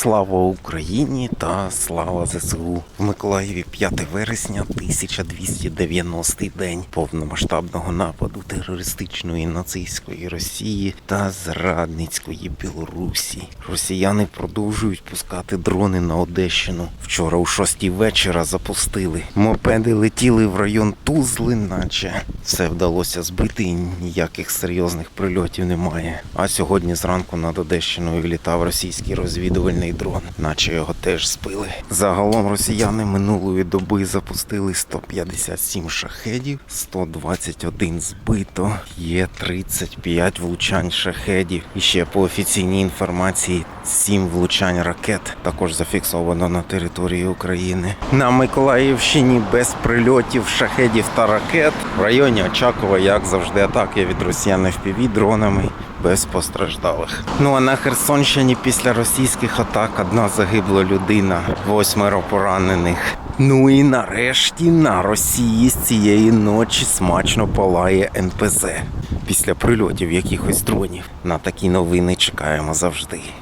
Слава Україні та слава ЗСУ. В Миколаєві 5 вересня 1290 день повномасштабного нападу терористичної нацистської Росії та зрадницької Білорусі. Росіяни продовжують пускати дрони на Одещину. Вчора у 6 вечора запустили. Мопеди летіли в район Тузли, наче все вдалося збити, і ніяких серйозних прильотів немає. А сьогодні зранку над Одещиною літав російський розвідувальний дрон, наче його теж збили. Загалом росіяни минулої доби запустили 157 шахедів, 121 збито, є 35 влучань шахедів. І ще по офіційній інформації 7 влучань ракет також зафіксовано на території України. На Миколаївщині без прильотів шахедів та ракет в районі Очакова, як завжди, атаки від росіян FPV дронами без постраждалих. Ну а на Херсонщині після російських атак одна загибла людина, восьмеро поранених. Ну і нарешті на Росії з цієї ночі смачно палає НПЗ. Після прильотів якихось дронів. На такі новини чекаємо завжди.